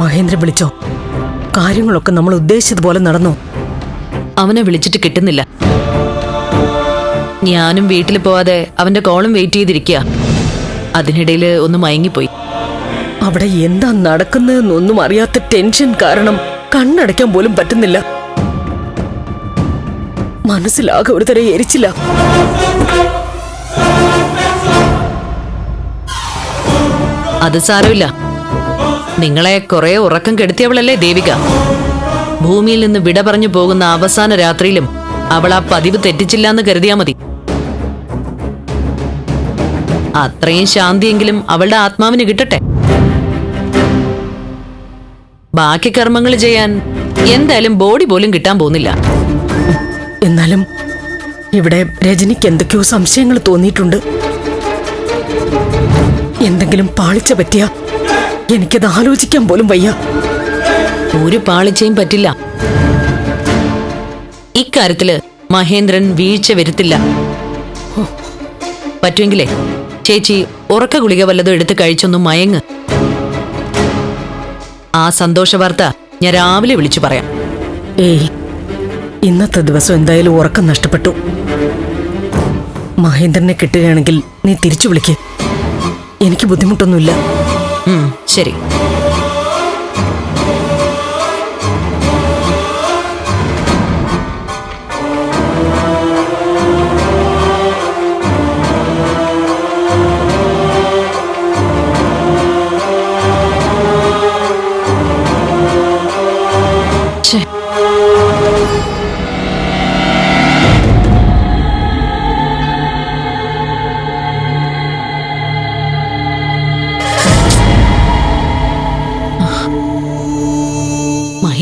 മഹേന്ദ്രൻ വിളിച്ചോ? കാര്യങ്ങളൊക്കെ നമ്മൾ ഉദ്ദേശിച്ചതുപോലെ നടന്നോ? അവനെ വിളിച്ചിട്ട് കിട്ടുന്നില്ല. ഞാനും വീട്ടിൽ പോവാതെ അവന്റെ കോളും വെയിറ്റ് ചെയ്തിരിക്കുക അതിനിടയിൽ ഒന്ന് മയങ്ങിപ്പോയി. അവിടെ എന്താ നടക്കുന്നതെന്നൊന്നും അറിയാത്ത ടെൻഷൻ കാരണം കണ്ണടയ്ക്കാൻ പോലും പറ്റുന്നില്ല. മനസ്സിലാകെ ഒരു തരം എരിച്ചില്ല അത് സാരമില്ല. നിങ്ങളെ കുറെ ഉറക്കം കെടുത്തിയവളല്ലേ ദേവിക? ഭൂമിയിൽ നിന്ന് വിട പറഞ്ഞു പോകുന്ന അവസാന രാത്രിയിലും അവൾ ആ പതിവ് തെറ്റിച്ചില്ല എന്ന് കരുതിയാ മതി. അത്രയും ശാന്തിയെങ്കിലും അവളുടെ ആത്മാവിന് കിട്ടട്ടെ. ബാക്കി കർമ്മങ്ങൾ ചെയ്യാൻ എന്തായാലും ബോഡി പോലും കിട്ടാൻ പോകുന്നില്ല. എന്നാലും ഇവിടെ രജനിക്ക് എന്തൊക്കെയോ സംശയങ്ങൾ തോന്നിയിട്ടുണ്ട്. എന്തെങ്കിലും പാളിച്ച പറ്റിയ എനിക്കത് ആലോചിക്കാൻ പോലും വയ്യ. ഒരു പാളിച്ചയും പറ്റില്ല. ഇക്കാര്യത്തിൽ മഹേന്ദ്രൻ വീഴ്ച വരുത്തില്ല. പറ്റുമെങ്കിലേ ചേച്ചി ഉറക്ക ഗുളിക വല്ലതും എടുത്ത് കഴിച്ചൊന്ന് മയങ്ങ്. ആ സന്തോഷ വാർത്ത ഞാൻ രാവിലെ വിളിച്ചു പറയാം. ഏയ് ഇന്നത്തെ ദിവസം എന്തായാലും ഉറക്കം നഷ്ടപ്പെട്ടു. മഹേന്ദ്രനെ കിട്ടുകയാണെങ്കിൽ നീ തിരിച്ചു വിളിക്ക്. എനിക്ക് ബുദ്ധിമുട്ടൊന്നുമില്ല. ശരി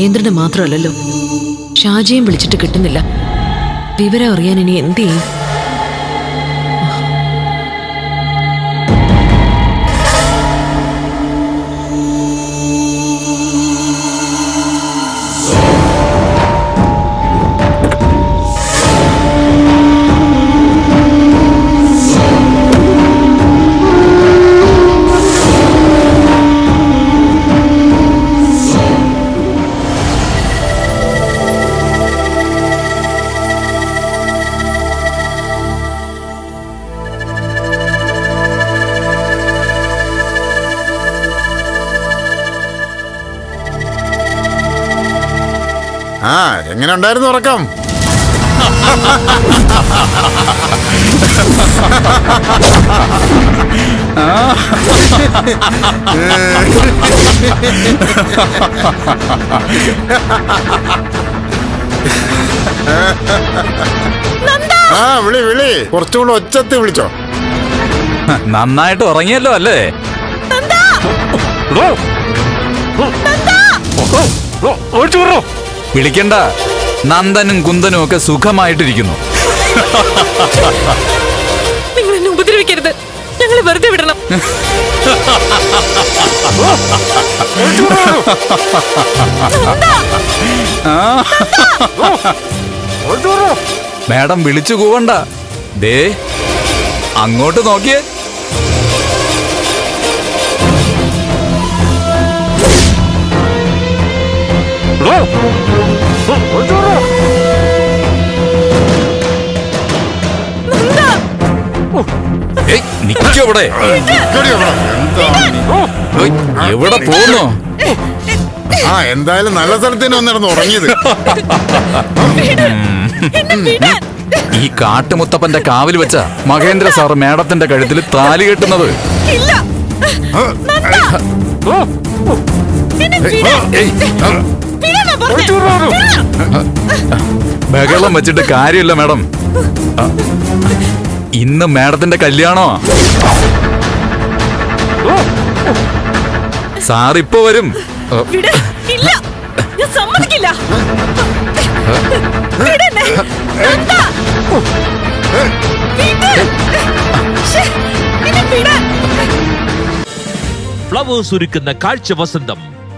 മഹേന്ദ്രനെ മാത്രമല്ലല്ലോ. ഷാജിയും വിളിച്ചിട്ട് കിട്ടുന്നില്ല. വിവരം അറിയാൻ ഇനി എന്ത് ചെയ്യും? ആ എങ്ങനെ ഉണ്ടായിരുന്നു ഉറക്കം? ആ വിളി വിളി. കുറച്ചും കൂടെ ഒച്ചത്തി വിളിച്ചോ. നന്നായിട്ട് ഉറങ്ങിയല്ലോ അല്ലേ? വിളിക്കണ്ട. നന്ദനും കുന്ദനും ഒക്കെ സുഖമായിട്ടിരിക്കുന്നു. നിങ്ങൾ എന്നെ ഉപദ്രവിക്കരുത്. ഞങ്ങൾ വെറുതെ വിടണം. മാഡം വിളിച്ചു കൂവണ്ട. ദേ അങ്ങോട്ട് നോക്കിയേ. നിക്കവിടെ? എവിടെ പോന്നു ആ എന്തായാലും നല്ല സ്ഥലത്ത് തന്നെ വന്നിരുന്നു ഉറങ്ങിയത്. ഈ കാട്ടുമുത്തപ്പന്റെ കാവിൽ വെച്ച മഹേന്ദ്ര സാർ മേഡത്തിന്റെ കഴുത്തിൽ താലി കെട്ടുന്നത്. ഏയ്, ബഹളം വെച്ചിട്ട് കാര്യമില്ല മാഡം. ഇന്ന് മാഡത്തിന്റെ കല്യാണോ? സാർ ഇപ്പൊ വരും. സമ്മതിക്കില്ല. ഫ്ലവേഴ്സ് ഒരുക്കുന്ന കാഴ്ച വസന്തം.